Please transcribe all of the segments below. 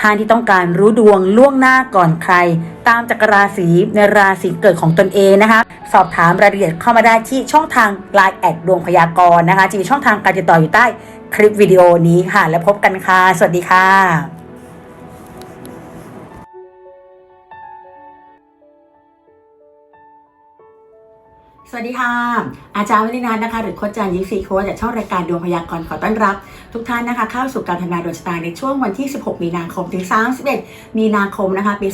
ท่านที่ต้องการรู้ดวงล่วงหน้าก่อนใคร ตามจักรราศีในราศีเกิดของตนเองนะคะ สอบถามรายละเอียดเข้ามาได้ที่ช่องทาง Line แอดดวงพยากรณ์นะคะจะมีช่องทางการติดต่ออยู่ใต้คลิปวิดีโอนี้ค่ะ แล้วพบกันค่ะ สวัสดีค่ะ วัสดีค่ะ อาจารย์วินันท์นะคะ หรือโคชจันยิปซีโค้ชจากช่องรายการดวงพยากรณ์ขอต้อนรับ ทุกท่านนะคะ เข้าสู่การทำนายดวงชะตาในช่วงวันที่ 16 มีนาคมถึง 31 มีนาคมนะคะ ปี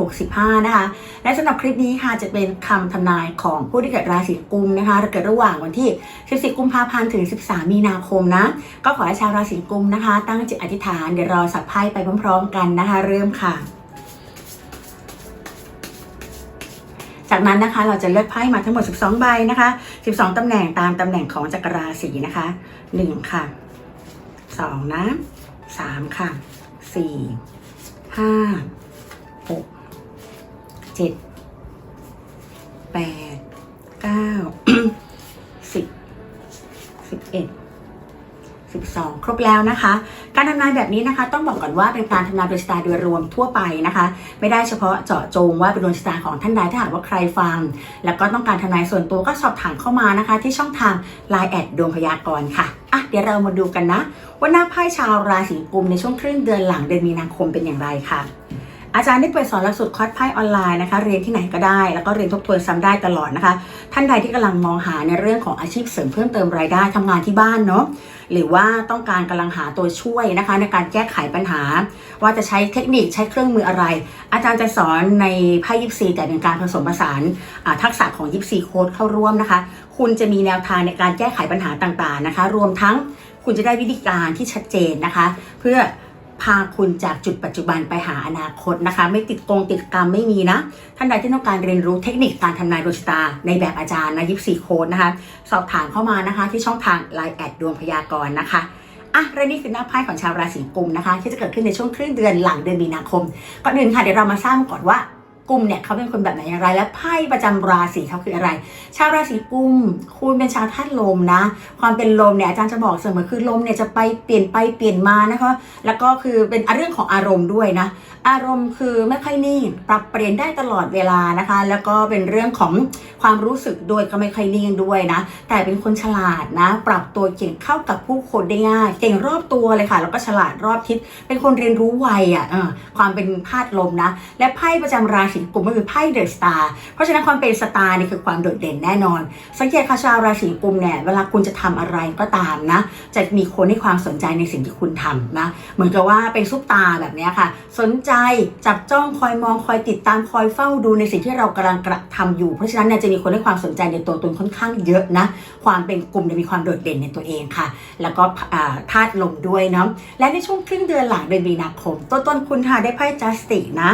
2565 นะคะ และสำหรับคลิปนี้ค่ะจะเป็นคำทำนายของผู้ที่เกิดราศีกุมนะคะเกิดระหว่างวันที่ 14 กุมภาพันธ์ถึง 13 มีนาคมนะ ก็ขอให้ชาวราศีกุมนะคะ ตั้งจิตอธิษฐานเดี๋ยวรอสับไพ่ไปพร้อม ๆ กันนะคะ เริ่มค่ะ จากนั้นนะคะเราจะเลือกไพ่มาทั้งหมด 12 ใบนะคะ 12 ตำแหน่งตามตำแหน่งของจักรราศีนะคะ 1 ค่ะ 2 นะ 3 ค่ะ 4 5 6 7 8 9 10 11 12 ครบแล้วนะคะ การทำนายแบบนี้นะคะ ต้องบอกก่อนว่าเป็นการทำนายดวงชะตาโดยรวมทั่วไปนะคะ ไม่ได้เฉพาะเจาะจงว่าเป็นดวงชะตาของท่านใดถ้าหากว่าใครฟัง แล้วก็ต้องการทำนายส่วนตัวก็สอบถามเข้ามานะคะ ที่ช่องทาง Line แอดดวงพยากรณ์ค่ะอะเดี๋ยวเรามาดูกันนะว่าหน้าไพ่ชาวราศีกุมในช่วงครึ่งเดือนหลังเดือนมีนาคมเป็นอย่างไรค่ะ อาจารย์ได้เปิดสอนหลักสูตรคอร์สไพ่ออนไลน์นะคะ เรียนที่ไหนก็ได้ แล้วก็เรียนทบทวนซ้ำได้ตลอดนะคะ ท่านใดที่กำลังมองหาในเรื่องของอาชีพเสริมเพิ่มเติมรายได้ทำงานที่บ้านเนาะหรือว่าต้องการกำลังหาตัวช่วยนะคะ ในการแก้ไขปัญหา ว่าจะใช้เทคนิคใช้เครื่องมืออะไร อาจารย์จะสอนในไพ่ยิปซีแต่เป็นการผสมผสานทักษะของยิปซีโค้ดเข้าร่วมนะคะ คุณจะมีแนวทางในการแก้ไขปัญหาต่างๆนะคะ รวมทั้งคุณจะได้วิธีการที่ชัดเจนนะคะ เพื่อ พาคุณจากจุดปัจจุบันไปหาอนาคตนะคะ ไม่ติดกงติดกรรมไม่มีนะ ท่านใดที่ต้องการเรียนรู้เทคนิคการทำนายดวงชะตา ในแบบอาจารย์นะยิปซีโค้ดนะคะ สอบถามเข้ามานะคะที่ช่องทาง Line แอดดวงพยากรณ์นะคะอะและนี่คือหน้าไพ่ของชาวราศีกุมนะคะ ที่จะเกิดขึ้นในช่วงครึ่งเดือนหลังเดือนมีนาคม ก่อนอื่นค่ะเดี๋ยวเรามาทราบก่อนว่า กุมเนี่ยเขาเป็นคนแบบไหนอย่างไร และไพ่ประจำราศีเขาคืออะไร ชาวราศีกุม คุณเป็นชาวธาตุลมนะ ความเป็นลมเนี่ยอาจารย์จะบอกเสมอคือลมเนี่ยจะไปเปลี่ยนไปเปลี่ยนมานะคะ แล้วก็คือเป็นเรื่องของอารมณ์ด้วยนะ อารมณ์คือไม่ค่อยนิ่ง ปรับเปลี่ยนได้ตลอดเวลานะคะ แล้วก็เป็นเรื่องของความรู้สึกด้วยก็ไม่ค่อยนิ่งด้วยนะ แต่เป็นคนฉลาดนะ ปรับตัวเก่งเข้ากับผู้คนได้ง่าย เก่งรอบตัวเลยค่ะ แล้วก็ฉลาดรอบทิศ เป็นคนเรียนรู้ไวอะความเป็นธาตุลมนะ และไพ่ประจำราศีกุมก็คือไพ่เดอะสตาร์เพราะฉะนั้นความเป็นสตาร์นี่คือความโดดเด่นแน่นอน สังเกตค่ะชาวราศีกุมเนี่ยเวลาคุณจะทำอะไรก็ตามนะ จะมีคนให้ความสนใจในสิ่งที่คุณทำนะเหมือนกับว่าเป็นซุปตาแบบนี้ค่ะ สนใจจับจ้องคอยมองคอยติดตามคอยเฝ้าดูในสิ่งที่เรากำลังกระทำอยู่ เพราะฉะนั้นเนี่ยจะมีคนให้ความสนใจในตัวตนค่อนข้างเยอะนะความเป็นกลุ่มเนี่ยมีความโดดเด่นในตัวเองค่ะ แล้วก็ธาตุลมด้วยเนาะและในช่วงครึ่งเดือนหลังเดือนมีนาคมต้นต้นคุณค่ะได้ไพ่จัสตินะ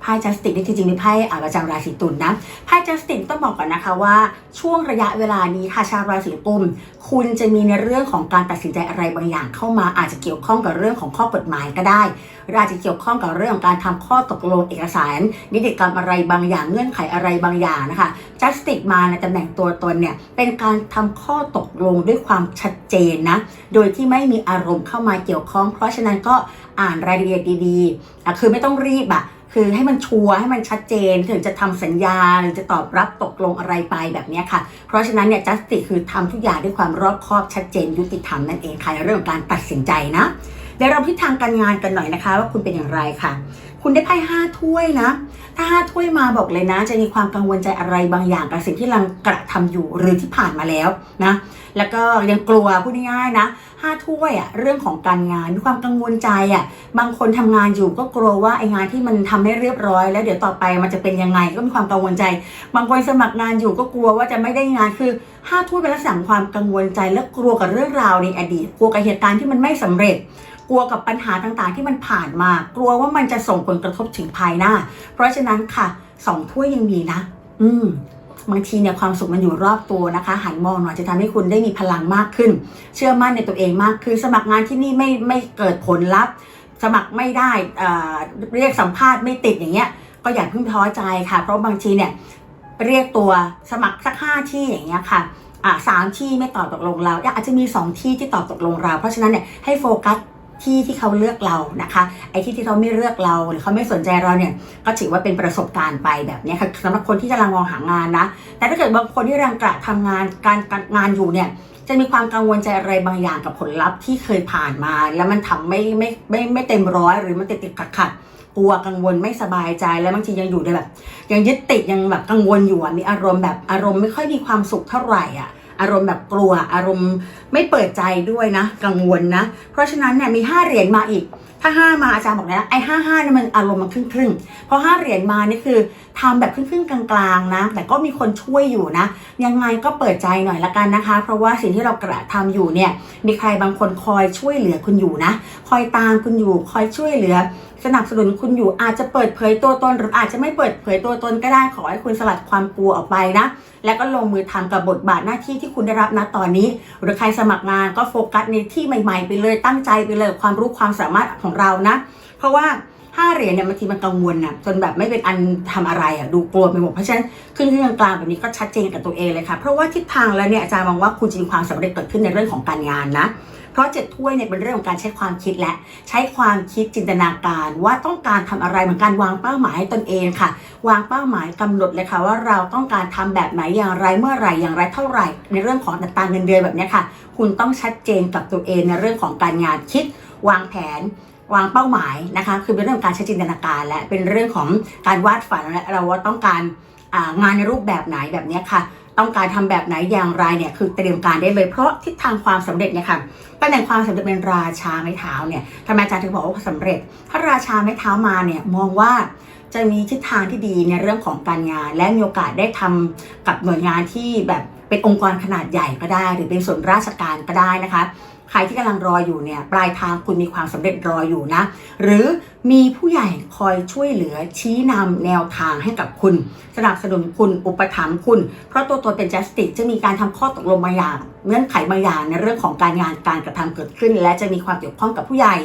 ไพ่จัสติกนี่จริงๆเป็นไพ่อาประจำราศีตุลนะไพ่จัสติกต้องบอกก่อนนะคะว่า ช่วงระยะเวลานี้ค่ะชาวราศีกุม คุณจะมีในเรื่องของการตัดสินใจอะไรบางอย่างเข้ามาอาจจะเกี่ยวข้องกับเรื่องของข้อกฎหมายก็ได้หรืออาจจะเกี่ยวข้องกับเรื่องการทำข้อตกลงเอกสาร นิติกรรมอะไรบางอย่างเงื่อนไขอะไรบางอย่างนะคะจัสติกมาในตำแหน่งตัวตนเนี่ยเป็นการทำข้อตกลงด้วยความชัดเจนนะโดยที่ไม่มีอารมณ์เข้ามาเกี่ยวข้อง เพราะฉะนั้นก็อ่านรายละเอียดดีๆคือไม่ต้องรีบอะ คือให้มันชัวร์ให้มันชัดเจนถึงจะทำสัญญาหรือจะตอบรับตกลงอะไรไปแบบนี้ค่ะ เพราะฉะนั้นเนี่ยจัสติคือทำทุกอย่างด้วยความรอบคอบชัดเจน ยุติธรรมนั่นเองค่ะในเรื่องของการตัดสินใจนะเดี๋ยวเราพิจทางการงานกันหน่อยนะคะ ว่าคุณเป็นอย่างไรค่ะ คุณได้ไพ่ห้าถ้วยนะ ถ้าห้าถ้วยมาบอกเลยนะ จะมีความกังวลใจอะไรบางอย่างกับสิ่งที่กำลังกระทำอยู่หรือที่ผ่านมาแล้วนะ แล้วก็ยังกลัวพูดง่ายๆนะห้าถ้วยอะเรื่องของการงานมีความกังวลใจอะบางคนทำงานอยู่ก็กลัวว่าไองานที่มันทำให้เรียบร้อย แล้วเดี๋ยวต่อไปมันจะเป็นยังไงก็มีความกังวลใจ บางคนสมัครงานอยู่ก็กลัวว่าจะไม่ได้งานคือห้าถ้วยเป็นลักษณะความกังวลใจและกลัวกับเรื่องราวในอดีตกลัวกับเหตุการณ์ที่มันไม่สำเร็จ กลัวกับปัญหาต่างๆ ที่มันผ่านมา กลัวว่ามันจะส่งผลกระทบถึงภายหน้า เพราะฉะนั้นค่ะสองถ้วยยังมีนะ อืมบางทีเนี่ยความสุขมันอยู่รอบตัวนะคะ หันมองหน่อยจะทำให้คุณได้มีพลังมากขึ้น เชื่อมั่นในตัวเองมากขึ้นสมัครงานที่นี่ไม่ไม่เกิดผลลัพธ์ สมัครไม่ได้เรียกสัมภาษณ์ไม่ติดอย่างเงี้ย ก็อย่าเพิ่งท้อใจค่ะ เพราะบางทีเนี่ยเรียกตัวสมัครสักห้าที่อย่างเงี้ยค่ะอ่าสามที่ไม่ตอบตกลงเราอาจจะมีสองที่ที่ตอบตกลงเรา เพราะฉะนั้นเนี่ยให้โฟกัส ที่ที่เขาเลือกเรานะคะไอ้ที่ที่เขาไม่เลือกเราหรือเขาไม่สนใจเราเนี่ยก็ถือว่าเป็นประสบการณ์ไปแบบนี้ค่ะสำหรับคนที่กำลังมองหางานนะ แต่ถ้าเกิดบางคนที่กำลังกระทำงานการงานอยู่เนี่ยจะมีความกังวลใจอะไรบางอย่างกับผลลัพธ์ที่เคยผ่านมา แล้วมันทำไม่ไม่ไม่ไม่เต็มร้อยหรือมันติดติดขัดขัดกลัวกังวลไม่สบายใจแล้วบางทียังอยู่ในแบบ ยังยึดติดยังแบบกังวลอยู่มีอารมณ์แบบอารมณ์ไม่ค่อยมีความสุขเท่าไหร่อะ อารมณ์แบบกลัว อารมณ์ไม่เปิดใจด้วยนะ กังวลนะ เพราะฉะนั้นเนี่ยมี 5 เหรียญมาอีก ถ้า 5 มาอาจารย์บอกนะไอ้ห้าห้าเนี่ยมันอารมณ์มันครึ่งครึ่งเพราะ5เหรียญมานี่คือทำแบบครึ่งครึ่งกลางๆนะ แต่ก็มีคนช่วยอยู่นะ ยังไงก็เปิดใจหน่อยละกันนะคะ เพราะว่าสิ่งที่เรากระทำอยู่เนี่ย มีใครบางคนคอยช่วยเหลือคุณอยู่นะ คอยตามคุณอยู่ คอยช่วยเหลือสนับสนุนคุณอยู่อาจจะเปิดเผยตัวตนหรืออาจจะไม่เปิดเผยตัวตนก็ได้ขอให้คุณสลัดความกลัวออกไปนะ แล้วก็ลงมือทำกับบทบาทหน้าที่ที่คุณได้รับนะตอนนี้ หรือใครสมัครงานก็โฟกัสในที่ใหม่ ๆ ไปเลยตั้งใจไปเลยความรู้ความสามารถของเรานะ เพราะว่าห้าเหรียญเนี่ยบางทีมันกังวลนะจนแบบไม่เป็นอันทำอะไรอะดูกลัวไปหมดเพราะฉะนั้นขึ้นขึ้นกลางๆแบบนี้ก็ชัดเจนกับตัวเองเลยค่ะเพราะว่าทิศทางแล้วเนี่ยอาจารย์มองว่าคุณจะมีความสำเร็จเกิดขึ้นในเรื่องของการงานนะ เพราะเจ็ดถ้วยเนี่ยเป็นเรื่องของการใช้ความคิดและใช้ความคิดจินตนาการว่าต้องการทำอะไรเหมือนการวางเป้าหมายให้ตนเองค่ะ วางเป้าหมายกำหนดเลยค่ะว่าเราต้องการทำแบบไหนอย่างไรเมื่อไหร่อย่างไรเท่าไหร่ ในเรื่องของอัตราเงินเดือนแบบนี้ค่ะ คุณต้องชัดเจนกับตัวเองในเรื่องของการงานคิด วางแผนวางเป้าหมายนะคะ คือเป็นเรื่องของการใช้จินตนาการและเป็นเรื่องของการวาดฝันและเราว่าต้องการ งานในรูปแบบไหนแบบนี้ค่ะ ต้องการทำแบบไหนอย่างไรเนี่ยคือเตรียมการได้เลยเพราะทิศทางความสำเร็จเนี่ยค่ะตำแหน่งความสำเร็จเป็นราชาไม้เท้าเนี่ยทำไมอาจารย์ถึงบอกว่าสำเร็จ ถ้าราชาไม้เท้ามาเนี่ยมองว่าจะมีทิศทางที่ดีในเรื่องของการงาน และมีโอกาสได้ทำกับหน่วยงานที่แบบเป็นองค์กรขนาดใหญ่ก็ได้ หรือเป็นส่วนราชการก็ได้นะคะ ใครที่กำลังรออยู่เนี่ยปลายทางคุณมีความสำเร็จรออยู่นะ หรือมีผู้ใหญ่คอยช่วยเหลือชี้นำแนวทางให้กับคุณ สนับสนุนคุณอุปถัมภ์คุณ เพราะตัวตนเป็น justice จะมีการทำข้อตกลงบางอย่างเงื่อนไขบางอย่างในเรื่องของการงานการกระทำเกิดขึ้น และจะมีความเกี่ยวข้องกับผู้ใหญ่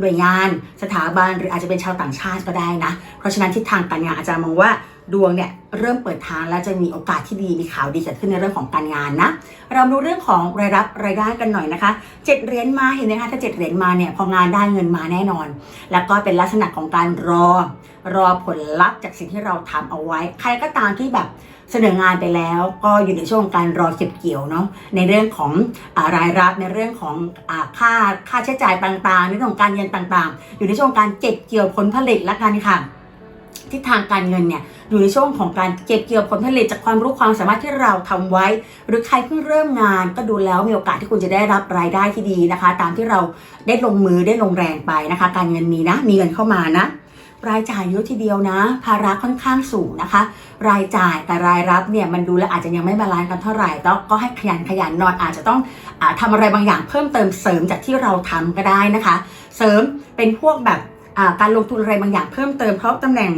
หน่วยงาน สถาบันหรืออาจจะเป็นชาวต่างชาติก็ได้นะ เพราะฉะนั้นทิศทางการงานอาจารย์มองว่า ดวงเนี่ยเริ่มเปิดทางและจะมีโอกาสที่ดีมีข่าวดีเกิดขึ้นในเรื่องของการงานนะ เราดูเรื่องของรายรับรายได้กันหน่อยนะคะเจ็ดเหรียญมาเห็นไหมคะถ้าเจ็ดเหรียญมาเนี่ยพองานได้เงินมาแน่นอน แล้วก็เป็นลักษณะของการรอ รอผลลัพธ์จากสิ่งที่เราทำเอาไว้ ใครก็ตามที่แบบเสนองานไปแล้วก็อยู่ในช่วงการรอเก็บเกี่ยวเนาะในเรื่องของอรายรับในเรื่องของอค่าค่าใช้จ่ายต่างๆในเรื่องของการเงินต่างๆ อยู่ในช่วงการเก็บเกี่ยวผลผลิตละกันค่ะ ทิศทางการเงินเนี่ยอยู่ในช่วงของการเก็บเกี่ยวผลผลิตจากความรู้ความสามารถที่เราทำไว้ หรือใครเพิ่งเริ่มงานก็ดูแล้วมีโอกาสที่คุณจะได้รับรายได้ที่ดีนะคะ ตามที่เราได้ลงมือได้ลงแรงไปนะคะ การเงินมีนะมีเงินเข้ามานะรายจ่ายเยอะทีเดียวนะ ภาระค่อนข้างสูงนะคะ รายจ่ายกับรายรับเนี่ยมันดูแลอาจจะยังไม่บาลานซ์กันเท่าไหร่แล้วก็ให้ขยันขยันนอนอาจจะต้องอาทำอะไรบางอย่างเพิ่มเติมเสริมจากที่เราทำก็ได้นะคะ เสริมเป็นพวกแบบ การลงทุนอะไรบางอย่างเพิ่มเติมเพราะตำแหน่ง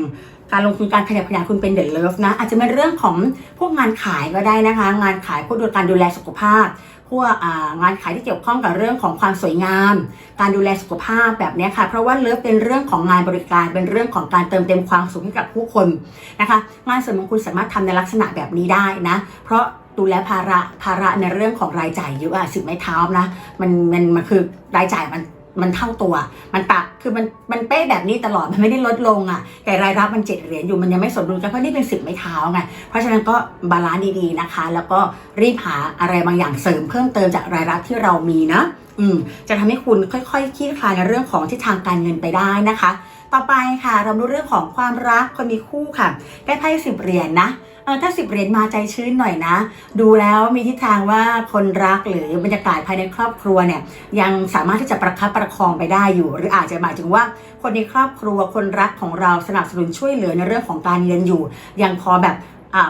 การลงทุนการขยับขยายคุณเป็นเด e เลิฟนะ อาจจะเป็นเรื่องของพวกงานขายก็ได้นะคะ งานขายพวกดูการดูแลสุขภาพ พวกอ่างานขายที่เกี่ยวข้องกับเรื่องของความสวยงาม การดูแลสุขภาพแบบนี้ค่ะ เพราะว่าเลิฟเป็นเรื่องของงานบริการเป็นเรื่องของการเติมเต็มความสุขให้กับผู้คนนะคะ งานเสริมของคุณสามารถทำในลักษณะแบบนี้ได้นะ เพราะดูแลภาระภาระในเรื่องของรายจ่ายเยอะอะสิบไม้เท้านะมันมันมันคือรายจ่ายมัน มันเท่าตัว มันตักคือมันมันเป๊ะแบบนี้ตลอดมันไม่ได้ลดลงอะ แต่รายรับมันเจ็ดเหรียญอยู่มันยังไม่สมดุลกันเพราะนี่เป็นสิบไม้เท้าไงเพราะฉะนั้นก็บาลานซ์ดีๆนะคะ แล้วก็รีบหาอะไรบางอย่างเสริมเพิ่มเติมจากรายรับที่เรามีนะอืมจะทำให้คุณค่อยๆคลี่คลายในเรื่องของทิศทางการเงินไปได้นะคะ ต่อไปค่ะ เราดูเรื่องของความรักคนมีคู่ค่ะได้ไพ่สิบเหรียญนะ ถ้าสิบเหรียญมาใจชื้นหน่อยนะ ดูแล้วมีทิศทางว่าคนรักหรือบรรยากาศภายในครอบครัวเนี่ยยังสามารถที่จะประคับประคองไปได้อยู่ หรืออาจจะหมายถึงว่าคนในครอบครัวคนรักของเราสนับสนุนช่วยเหลือในเรื่องของการเงินอยู่ยังพอแบบ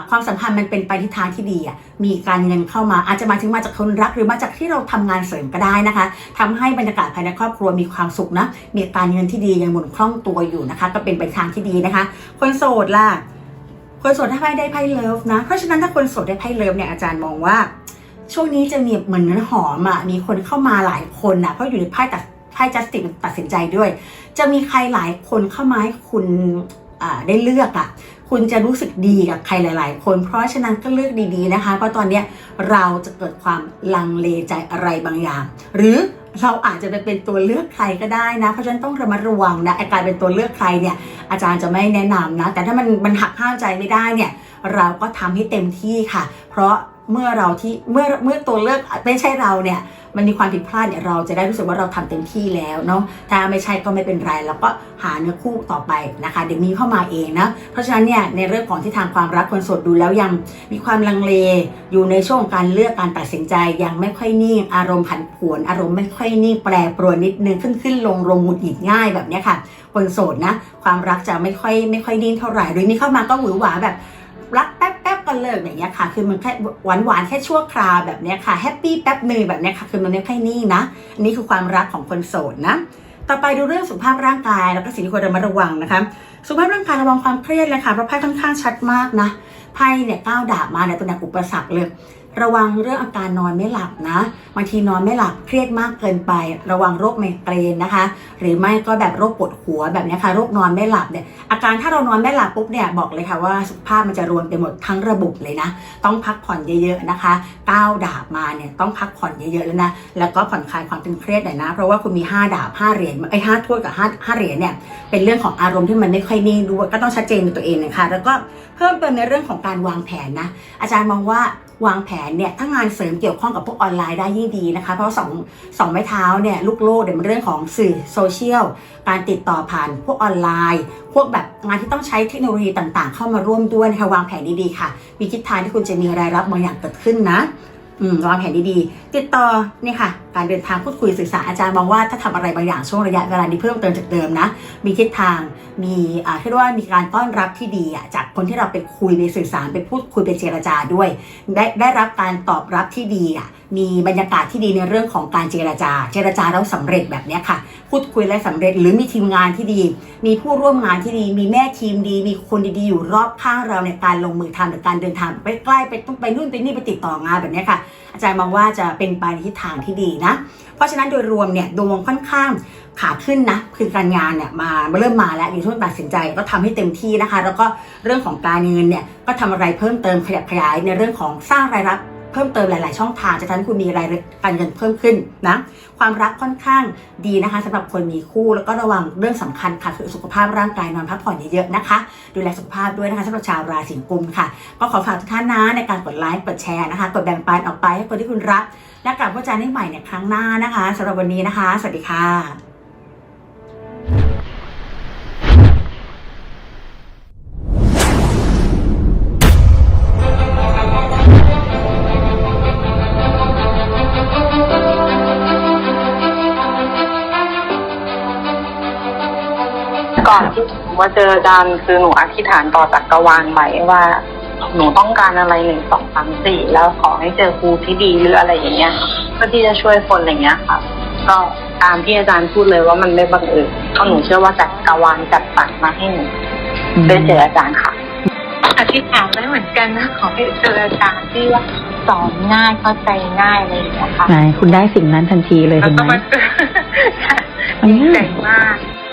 ความสัมพันธ์มันเป็นไปทิศทางที่ดีอะ มีการเงินเข้ามาอาจจะมาถึงมาจากคนรักหรือมาจากที่เราทำงานเสริมก็ได้นะคะทำให้บรรยากาศภายในครอบครัวมีความสุขนะ มีการเงินที่ดียังหมุนคล่องตัวอยู่นะคะ ก็เป็นไปทางที่ดีนะคะ คนโสดล่ะ คนโสดได้ไพ่ได้ไพ่เลิฟนะ เพราะฉะนั้นถ้าคนโสดได้ไพ่เลิฟเนี่ยอาจารย์มองว่า ช่วงนี้จะมีเหมือนเนื้อหอมอะมีคนเข้ามาหลายคนนะเพราะอยู่ในไพ่ตัดไพ่จัสติกตัดสินใจด้วย จะมีใครหลายคนเข้ามาให้คุณอ่าได้เลือกอะคุณจะรู้สึกดีกับใครหลาย ๆ คน เพราะฉะนั้นก็เลือกดีๆนะคะ เพราะตอนเนี้ยเราจะเกิดความลังเลใจอะไรบางอย่าง หรือ เราอาจจะไปเป็นตัวเลือกใครก็ได้นะ เพราะฉะนั้นต้องระมัดระวังนะไอ้การเป็นตัวเลือกใครเนี่ย อาจารย์จะไม่แนะนำนะ แต่ถ้ามันมันหักห้ามใจไม่ได้เนี่ย เราก็ทำให้เต็มที่ค่ะ เพราะเมื่อเราที่เมื่อเมื่อตัวเลือกไม่ใช่เราเนี่ย มันมีความผิดพลาดเนี่ยเราจะได้รู้สึกว่าเราทำเต็มที่แล้วเนาะถ้าไม่ใช่ก็ไม่เป็นไรแล้วก็หาเนื้อคู่ต่อไปนะคะ เดี๋ยวมีเข้ามาเองนะเพราะฉะนั้นเนี่ยในเรื่องของที่ทางความรักคนโสดดูแล้วยังมีความลังเลอยู่ในช่วงการเลือกการตัดสินใจยังไม่ค่อยนิ่งอารมณ์ผันผวนอารมณ์ไม่ค่อยนิ่งแปรปรวนนิดนึงขึ้นขึ้นลงลงหงุดหงิดง่ายแบบเนี้ยค่ะคนโสดนะ ความรักจะไม่ค่อยไม่ค่อยนิ่งเท่าไหร่หรือนี่เข้ามาก็หวือหวาแบบ รักแป๊บแป๊บก็เลยอย่างเงี้ยค่ะ คือมันแค่หวานหวานๆแค่ชั่วคราวแบบเนี้ยค่ะแฮปปี้แป๊บหนึ่งแบบเนี้ยค่ะ คือมันไม่ค่อยนิ่งนะอันนี้คือความรักของคนโสดนะต่อไปดูเรื่องสุขภาพร่างกายแล้วก็สิ่งที่ควรระมัดระวังนะคะสุขภาพร่างกายระวังความเครียดเลยค่ะเพราะไพ่ค่อนข้างชัดมากนะไพ่เนี่ยก้าวดาบมาเนี่ยตัวหนักอุปสรรคเลย ระวังเรื่องอาการนอนไม่หลับนะบางทีนอนไม่หลับเครียดมากเกินไป ระวังโรคไมเกรนนะคะ หรือไม่ก็แบบโรคปวดหัวแบบนี้ค่ะโรคนอนไม่หลับเนี่ยอาการถ้าเรานอนไม่หลับปุ๊บเนี่ยบอกเลยค่ะว่าสุขภาพมันจะรวนไปหมดทั้งระบบเลยนะ ต้องพักผ่อนเยอะๆนะคะก้าวดาบมาเนี่ยต้องพักผ่อนเยอะๆแล้วนะแล้วก็ผ่อนคลายความตึงเครียดหน่อยนะ เพราะว่าคุณมี 5 ดาบ5เหรียญไอ้ห้าถ้วยกับ5 5เหรียญเนี่ยเป็นเรื่องของอารมณ์ที่มันไม่ค่อยนิ่งด้วยก็ต้องชัดเจนในตัวเองนะคะแล้วก็เพิ่มเติมในเรื่องของการวางแผนนะอาจารย์มองว่า วางแผนเนี่ยถ้างานเสริมเกี่ยวข้องกับพวกออนไลน์ได้ยิ่งดีนะคะ เพราะสองสองไม้เท้าเนี่ยลูกโลกเดี๋ยมันเรื่องของสื่อโซเชียลการติดต่อผ่านพวกออนไลน์ พวกแบบงานที่ต้องใช้เทคโนโลยีต่างๆ เข้ามาร่วมด้วยนะคะวางแผนดีๆค่ะ มีทิศทางที่คุณจะมีรายรับบางอย่างเกิดขึ้นนะวางแผนดีๆ ติดต่อเนี่ยค่ะ การเดินทางพูดคุยสื่อสารอาจารย์มองว่าถ้าทำอะไรบางอย่างช่วงระยะเวลานี้เพิ่มเติมจากเดิมนะ มีทิศทางมีอ่าเรียกว่ามีการต้อนรับที่ดีอะจากคนที่เราไปคุยไปสื่อสารไปพูดคุยไปเจรจาด้วย ได้ได้รับการตอบรับที่ดีอะมีบรรยากาศที่ดีในเรื่องของการเจรจา เจรจาแล้วสำเร็จแบบนี้ค่ะ พูดคุยและสำเร็จหรือมีทีมงานที่ดี มีผู้ร่วมงานที่ดี มีแม่ทีมดี มีคนดีๆอยู่รอบข้างเราในการลงมือทำหรือการเดินทางไปใกล้ไปต้องไปนู่นไปนี่ไปติดต่องานแบบนี้ค่ะ อาจารย์มองว่าจะเป็นไปในทิศทางที่ดีนะ เพราะฉะนั้นโดยรวมเนี่ยดวงค่อนข้างขาขึ้นนะคือการงานเนี่ยมาเริ่มมาแล้วอยู่ช่วงตัดสินใจก็ทำให้เต็มที่นะคะ แล้วก็เรื่องของการเงินเนี่ยก็ทำอะไรเพิ่มเติมขยับขยายในเรื่องของสร้างรายรับเพิ่มเติมหลาย ๆ ช่องทางจะทำให้คุณมีรายการเงินเพิ่มขึ้นนะ ความรักค่อนข้างดีนะคะสำหรับคนมีคู่แล้วก็ระวังเรื่องสำคัญค่ะคือสุขภาพร่างกายนอนพักผ่อนเยอะ ๆ นะคะ ดูแลสุขภาพด้วยนะคะสำหรับชาวราศีกุมค่ะ ก็ขอฝากทุกท่านนะในการกดไลค์กดแชร์นะคะ กดแบ่งปันออกไปให้คนที่คุณรัก และกลับพบกันได้ใหม่ในครั้งหน้านะคะสำหรับวันนี้นะคะ สวัสดีค่ะก่อนที่หนูมาเจออาจารย์คือหนูอธิษฐานต่อจักรวาลไว้ว่า หนูต้องการอะไรหนึ่งสองสามสี่แล้วขอให้เจอครูที่ดีหรืออะไรอย่างเงี้ยเพื่อที่จะช่วยคนอะไรเงี้ยค่ะ ก็ตามที่อาจารย์พูดเลยว่ามันไม่บังเอิญเพราะหนูเชื่อว่าจักรวาลจัดสรรมาให้หนูได้เจออาจารย์ค่ะอธิษฐานไว้เหมือนกันนะขอให้เจออาจารย์ที่ว่าสอนง่ายเข้าใจง่ายอะไรอย่างเงี้ยค่ะไหนคุณได้สิ่งนั้นทันทีเลยแล้วเห็นก็ไหมมาเจอมันดีใจง่ายมาก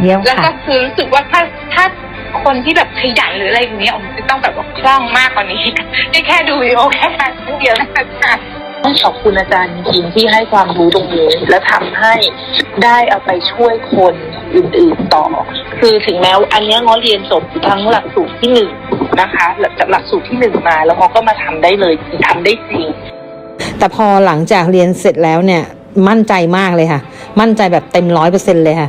เยี่ยมแล้วค่ะ ก็คือรู้สึกว่าถ้าถ้าคนที่แบบขยันหรืออะไรอย่างเงี้ยผมจะต้องแบบว่าคล่องมากกว่านี้ได้แค่ดูวิดีโอแค่ครั้งเดียวนะคะต้องขอบคุณอาจารย์จริงๆที่ให้ความรู้ตรงนี้ และทำให้ได้เอาไปช่วยคนอื่นๆต่อ คือถึงแม้ว่าอันเนี้ยง้อเรียนจบทั้งหลักสูตรที่หนึ่งนะคะจากหลักสูตรที่หนึ่งมา แล้วง้อก็มาทำได้เลยทำได้จริง แต่พอหลังจากเรียนเสร็จแล้วเนี่ย มั่นใจมากเลยค่ะ มั่นใจแบบเต็มร้อยเปอร์เซ็นเลยค่ะ